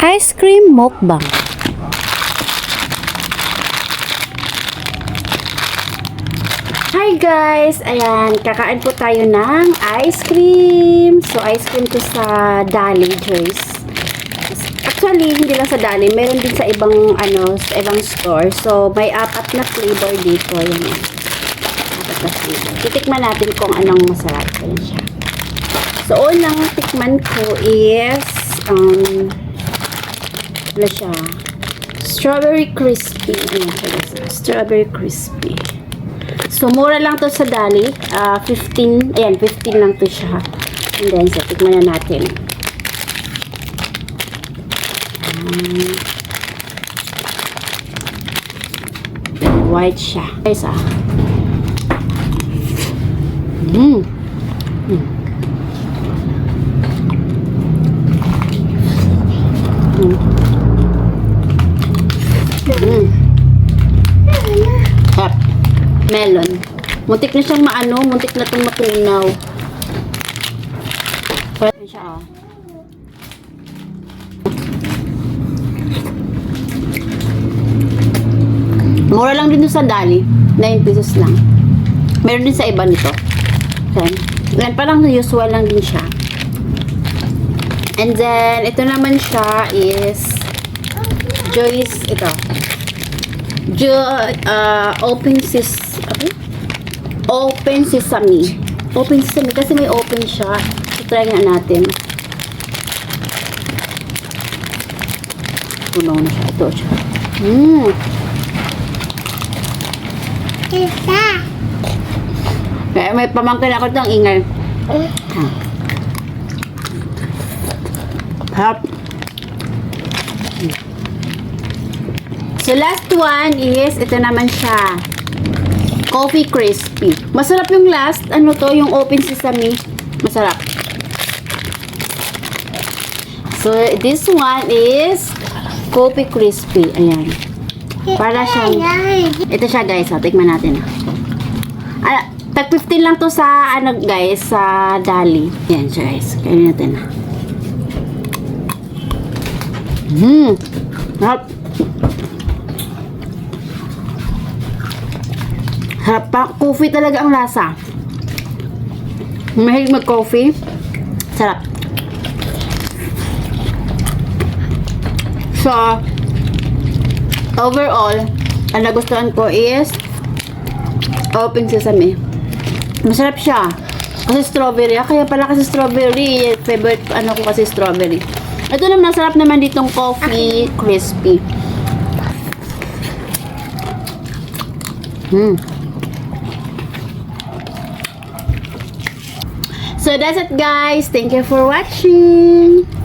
Ice cream mukbang. Hi guys! Ayan, kakain po tayo ng ice cream. So, ice cream to sa Dali Joyce. Actually, hindi lang sa Dali. Meron din sa ibang, ano, sa ibang store. So, may apat na flavor dito. Ayan. yan. Apat na flavor. Titikman natin kung anong masarap. Ayan siya. So, unang tikman ko is, um, ano siya? Strawberry crispy. Strawberry crispy. So, mura lang to sa Dali. Ah, 15. Ayan, 15 lang to siya. And then, so, tikman na natin. Um, white siya. Guys, ah. Mmm. Mm. Melon. Muntik na siyang maano, muntik na itong matunaw. Pwede siya, oh. Mura lang din sa Dali. 9 pesos lang. Meron din sa iba nito. Yan. Yan, parang usual lang din siya. And then, ito naman siya is Joyce, ito. Jo, uh, open sis? Open sesame. Open sesame kasi may open siya. So, try nga natin. Puno na siya. Ito siya. Mmm. Isa. Kaya may pamangkin ako ng ingay. Harap. So last one is, ito naman siya. Coffee crispy. Masarap yung last, ano to, yung open sesame. Masarap. So this one is coffee crispy. Ayan. Para siyang ito siya guys, ha. tikman natin. Ah, tag 15 lang to sa ano guys, sa Dali. Yan siya guys. Kainin natin. Hmm. Harap. Pa. Coffee talaga ang lasa. Mahilig mag-coffee. Sarap. So, overall, ang nagustuhan ko is open sesame. Masarap siya. Kasi strawberry. Ah, kaya pala kasi strawberry. Favorite ano ko kasi strawberry. Ito naman, masarap naman ditong coffee crispy. Hmm. So that's it guys. Thank you for watching.